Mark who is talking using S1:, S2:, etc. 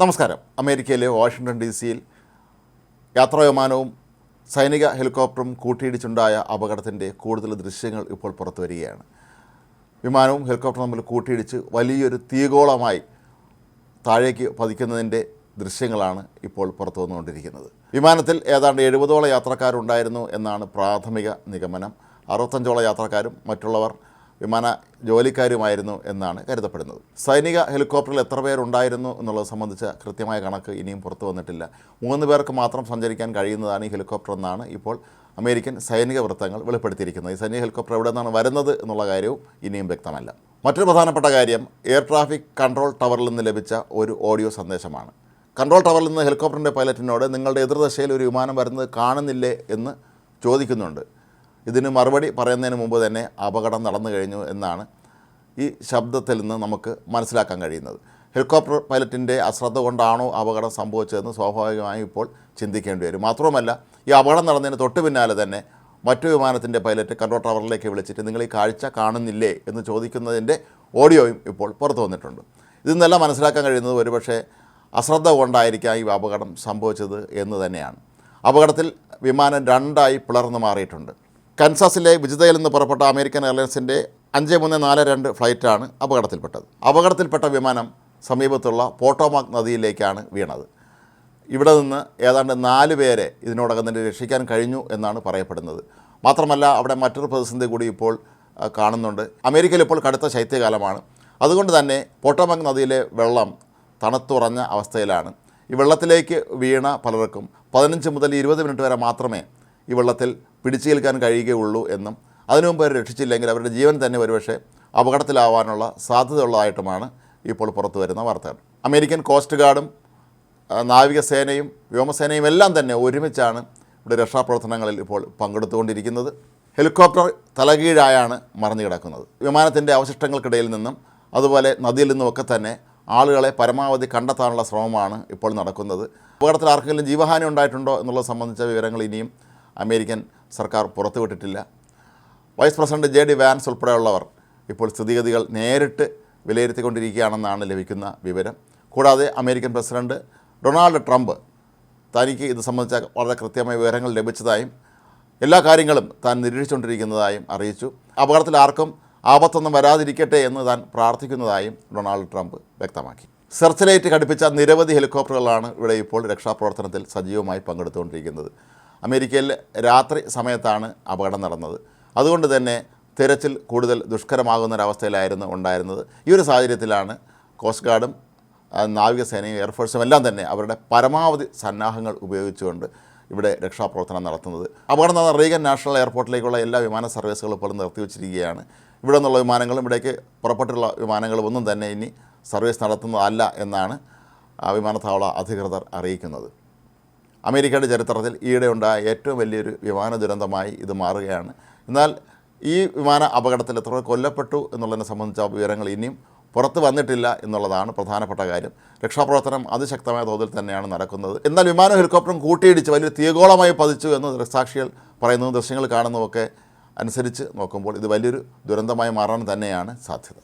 S1: നമസ്കാരം. അമേരിക്കയിലെ Washington D സിയിൽ യാത്രാവിമാനവും സൈനിക ഹെലികോപ്റ്ററും കൂട്ടിയിടിച്ചുണ്ടായ അപകടത്തിന്റെ കൂടുതൽ ദൃശ്യങ്ങൾ ഇപ്പോൾ പുറത്തു വരികയാണ്. വിമാനവും ഹെലികോപ്റ്ററും തമ്മിൽ കൂട്ടിയിടിച്ച് വലിയൊരു തീഗോളമായി താഴേക്ക് പതിക്കുന്നതിന്റെ ദൃശ്യങ്ങളാണ് ഇപ്പോൾ പുറത്തു വന്നുകൊണ്ടിരിക്കുന്നത്. വിമാനത്തിൽ ഏതാണ്ട് എഴുപതോളം യാത്രക്കാരുണ്ടായിരുന്നു എന്നാണ് പ്രാഥമിക നിഗമനം. അറുപത്തഞ്ചോളം യാത്രക്കാരും മറ്റുള്ളവർ വിമാന ജോലിക്കാരുമായിരുന്നു എന്നാണ് കരുതപ്പെടുന്നത്. സൈനിക ഹെലികോപ്റ്ററിൽ എത്ര പേരുണ്ടായിരുന്നു എന്നുള്ളത് സംബന്ധിച്ച കൃത്യമായ കണക്ക് ഇനിയും പുറത്തു വന്നിട്ടില്ല. മൂന്ന് പേർക്ക് മാത്രം സഞ്ചരിക്കാൻ കഴിയുന്നതാണ് ഈ ഹെലികോപ്റ്റർ എന്നാണ് ഇപ്പോൾ അമേരിക്കൻ സൈനിക വൃത്തങ്ങൾ വെളിപ്പെടുത്തിയിരിക്കുന്നത്. ഈ സൈനിക ഹെലികോപ്റ്റർ എവിടെ നിന്നാണ് വരുന്നത് എന്നുള്ള കാര്യവും ഇനിയും വ്യക്തമല്ല. മറ്റൊരു പ്രധാനപ്പെട്ട കാര്യം എയർ ട്രാഫിക് കൺട്രോൾ ടവറിൽ നിന്ന് ലഭിച്ച ഒരു ഓഡിയോ സന്ദേശമാണ്. കൺട്രോൾ ടവറിൽ നിന്ന് ഹെലികോപ്റ്ററിന്റെ പൈലറ്റിനോട് നിങ്ങളുടെ എതിർദശയിൽ ഒരു വിമാനം വരുന്നത് കാണുന്നില്ലേ? എന്ന് ചോദിക്കുന്നുണ്ട്. ഇതിന് മറുപടി പറയുന്നതിന് മുമ്പ് തന്നെ അപകടം നടന്നു കഴിഞ്ഞു എന്നാണ് ഈ ശബ്ദത്തിൽ നിന്ന് നമുക്ക് മനസ്സിലാക്കാൻ കഴിയുന്നത്. ഹെലികോപ്റ്റർ പൈലറ്റിന്റെ അശ്രദ്ധ കൊണ്ടാണോ അപകടം സംഭവിച്ചതെന്ന് സ്വാഭാവികമായും ഇപ്പോൾ ചിന്തിക്കേണ്ടി വരും. മാത്രവുമല്ല ഈ അപകടം നടന്നതിന് തൊട്ട് പിന്നാലെ തന്നെ മറ്റു വിമാനത്തിന്റെ പൈലറ്റ് കൺട്രോൾ ടവറിലേക്ക് വിളിച്ചിട്ട് നിങ്ങൾ ഈ കാഴ്ച കാണുന്നില്ലേ? എന്ന് ചോദിക്കുന്നതിന്റെ ഓഡിയോയും ഇപ്പോൾ പുറത്തു വന്നിട്ടുണ്ട്. ഇതിൽ നിന്നെല്ലാം മനസ്സിലാക്കാൻ കഴിയുന്നത്? ഒരുപക്ഷെ അശ്രദ്ധ കൊണ്ടായിരിക്കാം ഈ അപകടം സംഭവിച്ചത് എന്ന് തന്നെയാണ്. അപകടത്തിൽ വിമാനം രണ്ടായി പിളർന്നു മാറിയിട്ടുണ്ട്. കൻസാസിലെ വിജിതയിൽ നിന്ന് പുറപ്പെട്ട അമേരിക്കൻ എയർലൈൻസിന്റെ അഞ്ച് മൂന്ന് നാല് രണ്ട് ഫ്ലൈറ്റാണ് അപകടത്തിൽപ്പെട്ടത്. അപകടത്തിൽപ്പെട്ട വിമാനം സമീപത്തുള്ള പോട്ടോമാക് നദിയിലേക്കാണ് വീണത്. ഇവിടെ നിന്ന് ഏതാണ്ട് നാല് പേരെ ഇതിനോടകം തന്നെ രക്ഷിക്കാൻ കഴിഞ്ഞു എന്നാണ് പറയപ്പെടുന്നത്. മാത്രമല്ല അവിടെ മറ്റൊരു പ്രതിസന്ധി കൂടി ഇപ്പോൾ കാണുന്നുണ്ട്. അമേരിക്കയിൽ ഇപ്പോൾ കടുത്ത ശൈത്യകാലമാണ്. അതുകൊണ്ട് തന്നെ പോട്ടോമാക് നദിയിലെ വെള്ളം തണുത്തുറഞ്ഞ അവസ്ഥയിലാണ്. ഈ വെള്ളത്തിലേക്ക് വീണ പലർക്കും പതിനഞ്ച് മുതൽ ഇരുപത് മിനിറ്റ് വരെ മാത്രമേ ഈ വെള്ളത്തിൽ പിടിച്ചു നിൽക്കാൻ കഴിയുകയുള്ളൂ എന്നും അതിനു മുമ്പ് അവരെ രക്ഷിച്ചില്ലെങ്കിൽ അവരുടെ ജീവൻ തന്നെ ഒരുപക്ഷെ അപകടത്തിലാവാനുള്ള സാധ്യതയുള്ളതായിട്ടുമാണ് ഇപ്പോൾ പുറത്തു വരുന്ന വാർത്തകൾ. അമേരിക്കൻ കോസ്റ്റ് ഗാർഡും നാവികസേനയും വ്യോമസേനയും എല്ലാം തന്നെ ഒരുമിച്ചാണ് ഇവിടെ രക്ഷാപ്രവർത്തനങ്ങളിൽ ഇപ്പോൾ പങ്കെടുത്തുകൊണ്ടിരിക്കുന്നത്. ഹെലികോപ്റ്റർ തലകീഴായാണ് മറിഞ്ഞു കിടക്കുന്നത്. വിമാനത്തിന്റെ അവശിഷ്ടങ്ങൾക്കിടയിൽ നിന്നും അതുപോലെ നദിയിൽ നിന്നുമൊക്കെ തന്നെ ആളുകളെ പരമാവധി കണ്ടെത്താനുള്ള ശ്രമമാണ് ഇപ്പോൾ നടക്കുന്നത്. അപകടത്തിൽ ആർക്കെങ്കിലും ജീവഹാനി ഉണ്ടായിട്ടുണ്ടോ എന്നുള്ളത് സംബന്ധിച്ച വിവരങ്ങൾ ഇനിയും അമേരിക്കൻ സർക്കാർ പുറത്തുവിട്ടിട്ടില്ല. Vice president J D Vance ഉൾപ്പെടെയുള്ളവർ ഇപ്പോൾ സ്ഥിതിഗതികൾ നേരിട്ട് വിലയിരുത്തിക്കൊണ്ടിരിക്കുകയാണെന്നാണ് ലഭിക്കുന്ന വിവരം. കൂടാതെ അമേരിക്കൻ പ്രസിഡന്റ് ഡൊണാൾഡ് ട്രംപ് തനിക്ക് ഇത് സംബന്ധിച്ച വളരെ കൃത്യമായ വിവരങ്ങൾ ലഭിച്ചതായും എല്ലാ കാര്യങ്ങളും താൻ നിരീക്ഷിച്ചുകൊണ്ടിരിക്കുന്നതായും അറിയിച്ചു. അപകടത്തിൽ ആർക്കും ആപത്തൊന്നും വരാതിരിക്കട്ടെ എന്ന് താൻ പ്രാർത്ഥിക്കുന്നതായും ഡൊണാൾഡ് ട്രംപ് വ്യക്തമാക്കി. സെർച്ച് ലൈറ്റ് ഘടിപ്പിച്ച നിരവധി ഹെലികോപ്റ്ററുകളാണ് ഇവിടെ ഇപ്പോൾ രക്ഷാപ്രവർത്തനത്തിൽ സജീവമായി പങ്കെടുത്തുകൊണ്ടിരിക്കുന്നത്. അമേരിക്കയിൽ രാത്രി സമയത്താണ് അപകടം നടന്നത്. അതുകൊണ്ട് തന്നെ തിരച്ചിൽ കൂടുതൽ ദുഷ്കരമാകുന്നൊരവസ്ഥയിലായിരുന്നു ഉണ്ടായിരുന്നത്. ഈ ഒരു സാഹചര്യത്തിലാണ് കോസ്റ്റ് ഗാർഡും നാവികസേനയും എയർഫോഴ്സും എല്ലാം തന്നെ അവരുടെ പരമാവധി സന്നാഹങ്ങൾ ഉപയോഗിച്ചുകൊണ്ട് ഇവിടെ രക്ഷാപ്രവർത്തനം നടത്തുന്നത്. അപകടം നടന്ന റീഗൻ നാഷണൽ എയർപോർട്ടിലേക്കുള്ള എല്ലാ വിമാന സർവീസുകളും ഇപ്പോൾ നിർത്തിവച്ചിരിക്കുകയാണ്. ഇവിടെ നിന്നുള്ള വിമാനങ്ങളും ഇവിടേക്ക് പുറപ്പെട്ടുള്ള വിമാനങ്ങളും ഒന്നും തന്നെ ഇനി സർവീസ് നടത്തുന്നതല്ല എന്നാണ് വിമാനത്താവള അധികൃതർ അറിയിക്കുന്നത്. അമേരിക്കയുടെ ചരിത്രത്തിൽ ഈയിടെ ഉണ്ടായ ഏറ്റവും വലിയൊരു വിമാന ദുരന്തമായി ഇത് മാറുകയാണ്. എന്നാൽ ഈ വിമാന അപകടത്തിൽ എത്ര കൊല്ലപ്പെട്ടു എന്നുള്ളതിനെ സംബന്ധിച്ച വിവരങ്ങൾ ഇനിയും പുറത്ത് വന്നിട്ടില്ല എന്നുള്ളതാണ് പ്രധാനപ്പെട്ട കാര്യം. രക്ഷാപ്രവർത്തനം അതിശക്തമായ തോതിൽ തന്നെയാണ് നടക്കുന്നത്. എന്നാൽ വിമാനം ഹെലികോപ്റ്ററും കൂട്ടിയിടിച്ച് വലിയ തീകോളമായി പതിച്ചു എന്ന് ദൃക്സാക്ഷികൾ പറയുന്നതും ദൃശ്യങ്ങൾ കാണുന്നതുമൊക്കെ അനുസരിച്ച് നോക്കുമ്പോൾ ഇത് വലിയൊരു ദുരന്തമായി മാറാൻ തന്നെയാണ് സാധ്യത.